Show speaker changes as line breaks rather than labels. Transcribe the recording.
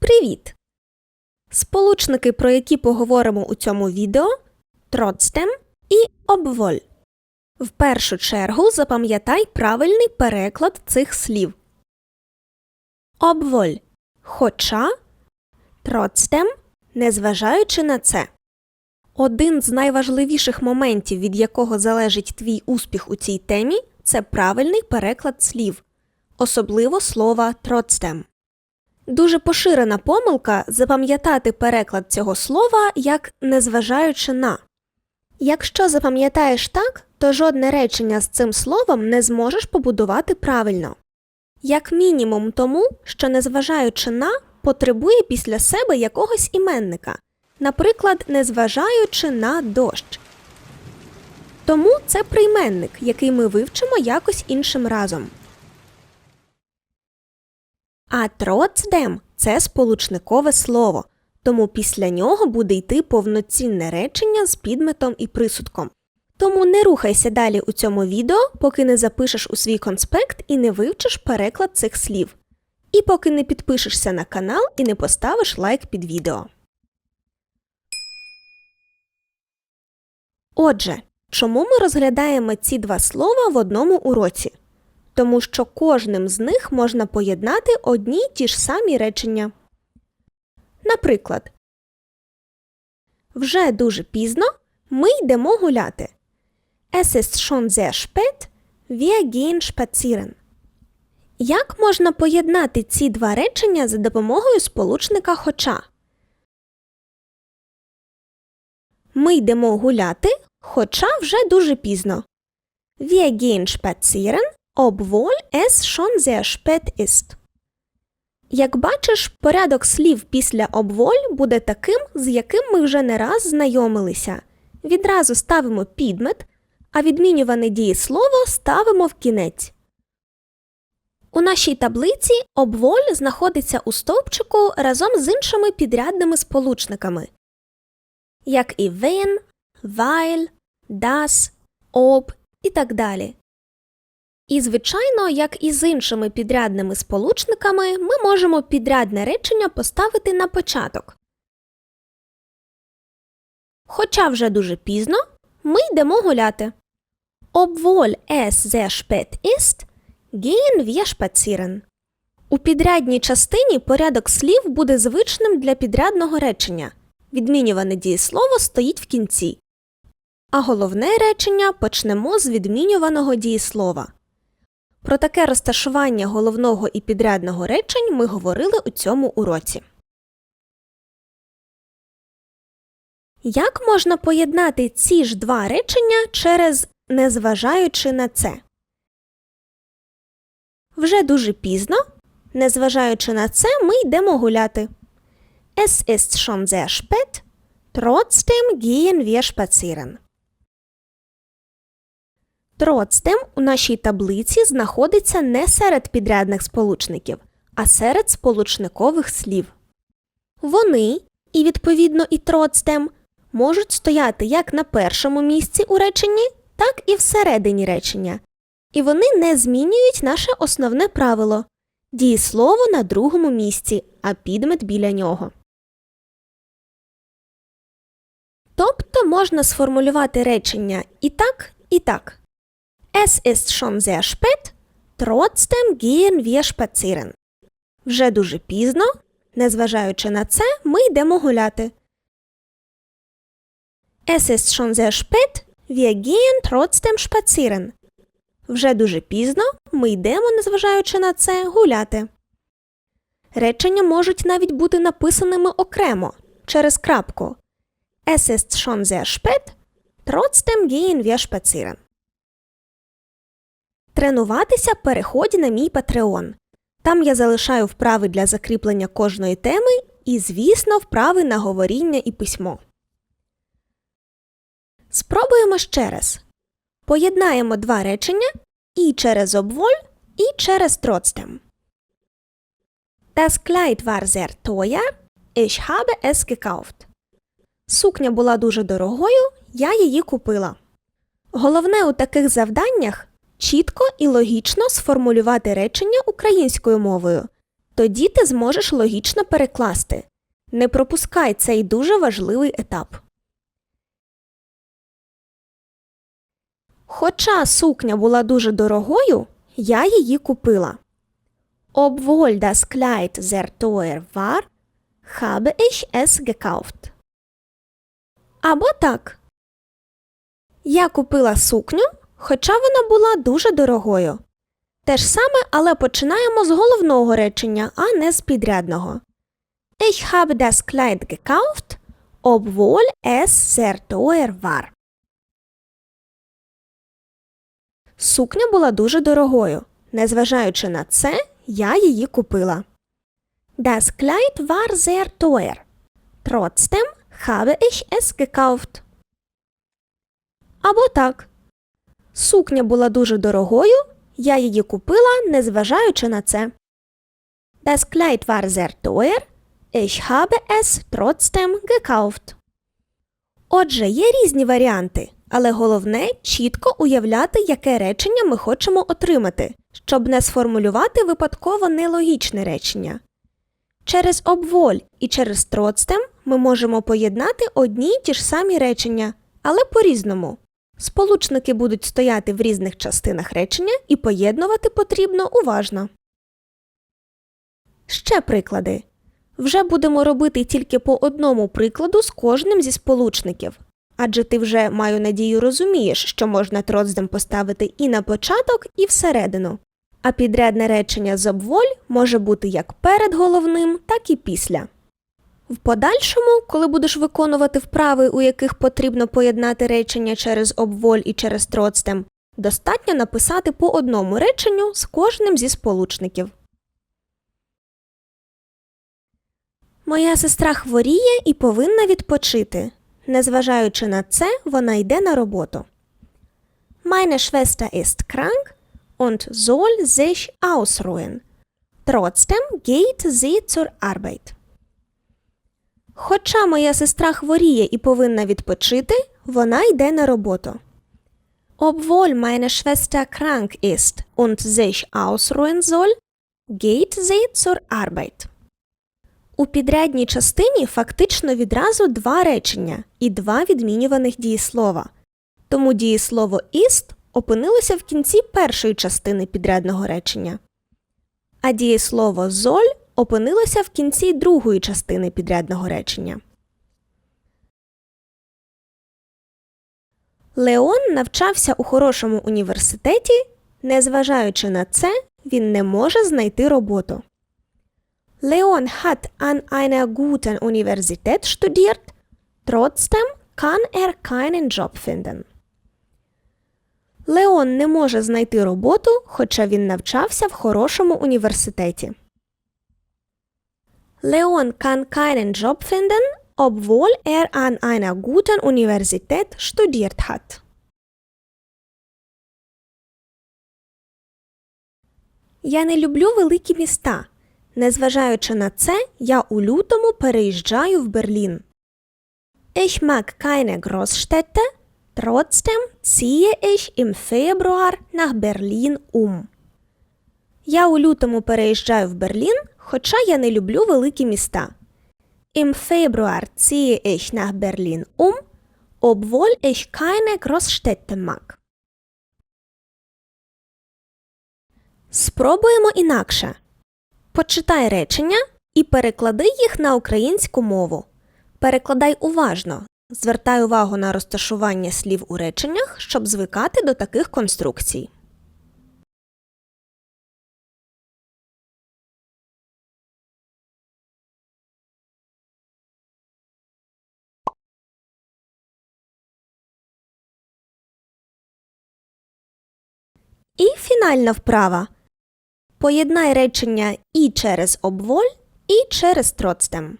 Привіт! Сполучники, про які поговоримо у цьому відео trotzdem і obwohl. В першу чергу запам'ятай правильний переклад цих слів. Obwohl – хоча, trotzdem – незважаючи на це. Один з найважливіших моментів, від якого залежить твій успіх у цій темі, це правильний переклад слів, особливо слова trotzdem. Дуже поширена помилка запам'ятати переклад цього слова як незважаючи на. Якщо запам'ятаєш так, то жодне речення з цим словом не зможеш побудувати правильно. Як мінімум тому, що незважаючи на потребує після себе якогось іменника, наприклад, незважаючи на дощ. Тому це прийменник, який ми вивчимо якось іншим разом. А тротздем це сполучникове слово, тому після нього буде йти повноцінне речення з підметом і присудком. Тому не рухайся далі у цьому відео, поки не запишеш у свій конспект і не вивчиш переклад цих слів. І поки не підпишешся на канал і не поставиш лайк під відео. Отже, чому ми розглядаємо ці два слова в одному уроці? Тому що кожним з них можна поєднати одні й ті ж самі речення. Наприклад, вже дуже пізно ми йдемо гуляти. Es ist schon sehr spät, wir gehen spazieren. Як можна поєднати ці два речення за допомогою сполучника хоча? Ми йдемо гуляти, хоча вже дуже пізно. Wir gehen spazieren, obwohl es schon sehr spät ist. Як бачиш, порядок слів після обволь буде таким, з яким ми вже не раз знайомилися. Відразу ставимо підмет, а відмінюване дієслово ставимо в кінець. У нашій таблиці обволь знаходиться у стовпчику разом з іншими підрядними сполучниками, як і wenn, weil, das, ob і так далі. І, звичайно, як і з іншими підрядними сполучниками, ми можемо підрядне речення поставити на початок. Хоча вже дуже пізно, ми йдемо гуляти. Obwohl es sehr spät ist, gehen wir spazieren. У підрядній частині порядок слів буде звичним для підрядного речення. Відмінюване дієслово стоїть в кінці. А головне речення почнемо з відмінюваного дієслова. Про таке розташування головного і підрядного речень ми говорили у цьому уроці. Як можна поєднати ці ж два речення через незважаючи на це? Вже дуже пізно. Незважаючи на це, ми йдемо гуляти. Es ist schon sehr spät, trotzdem gehen wir spazieren. Тротстем у нашій таблиці знаходиться не серед підрядних сполучників, а серед сполучникових слів. Вони, і відповідно і троцтем, можуть стояти як на першому місці у реченні, так і всередині речення. І вони не змінюють наше основне правило дієслово на другому місці, а підмет біля нього. Тобто можна сформулювати речення і так, і так. Es ist schon sehr spät, trotzdem gehen wir spazieren. Вже дуже пізно. Незважаючи на це, ми йдемо гуляти. Es ist schon sehr spät, wir gehen trotzdem spazieren. Вже дуже пізно. Ми йдемо, незважаючи на це, гуляти. Речення можуть навіть бути написаними окремо через крапку. Es ist schon sehr spät, trotzdem gehen wir spazieren. Тренуватися переході на мій Patreon. Там я залишаю вправи для закріплення кожної теми і, звісно, вправи на говоріння і письмо. Спробуємо ще раз. Поєднаємо два речення і через обволь, і через trotzdem. Das Kleid war sehr teuer. Ich habe es gekauft. Сукня була дуже дорогою, я її купила. Головне у таких завданнях чітко і логічно сформулювати речення українською мовою Тоді ти зможеш логічно перекласти. Не пропускай цей дуже важливий етап. Хоча сукня була дуже дорогою, я її купила. Obwohl das Kleid sehr teuer war, habe ich es gekauft. Або так. Я купила сукню, хоча вона була дуже дорогою. Те ж саме, але починаємо з головного речення, а не з підрядного. Ich habe das Kleid gekauft, obwohl es sehr teuer war. Сукня була дуже дорогою. Незважаючи на це, я її купила. Das Kleid war sehr teuer. Trotzdem habe ich es gekauft. Або так. Сукня була дуже дорогою, я її купила, незважаючи на це. Das Kleid war sehr teuer. Ich habe es trotzdem gekauft. Отже, є різні варіанти, але головне чітко уявляти, яке речення ми хочемо отримати, щоб не сформулювати випадково нелогічне речення. Через обволь і через троцтем ми можемо поєднати одні й ті ж самі речення, але по-різному. Сполучники будуть стояти в різних частинах речення і поєднувати потрібно уважно. Ще приклади. Вже будемо робити тільки по одному прикладу з кожним зі сполучників. Адже ти вже маю надію розумієш, що можна троцдем поставити і на початок, і всередину. А підрядне речення з обволь може бути як перед головним, так і після. В подальшому, коли будеш виконувати вправи, у яких потрібно поєднати речення через обволь і через троцтем, достатньо написати по одному реченню з кожним зі сполучників. Моя сестра хворіє і повинна відпочити. Незважаючи на це, вона йде на роботу. Meine Schwester ist krank und soll sich ausruhen. Trotzdem geht sie zur Arbeit. Хоча моя сестра хворіє і повинна відпочити, вона йде на роботу. Obwohl meine Schwester krank ist und sich ausruhen soll, geht sie zur Arbeit. У підрядній частині фактично відразу два речення і два відмінюваних дієслова. Тому дієслово ist опинилося в кінці першої частини підрядного речення, а дієслово золь опинилося в кінці другої частини підрядного речення. Леон навчався у хорошому університеті, незважаючи на це, він не може знайти роботу. Leon hat an einer guten Universität studiert, trotzdem kann er keinen Job finden. Леон не може знайти роботу, хоча він навчався в хорошому університеті. Leon kann keinen Job finden, obwohl er an einer guten Universität studiert hat. Я не люблю великі міста. Незважаючи на це, я у лютому переїжджаю в Берлін. Ich mag keine Großstädte, trotzdem ziehe ich im Februar nach Berlin um. Я у лютому переїжджаю в Берлін, хоча я не люблю великі міста. Im Februar ziehe ich nach Berlin um, obwohl ich keine Großstädte mag. Спробуємо інакше. Почитай речення і переклади їх на українську мову. Перекладай уважно. Звертай увагу на розташування слів у реченнях, щоб звикати до таких конструкцій. І фінальна вправа. Поєднай речення і через обволь, і через троцтем.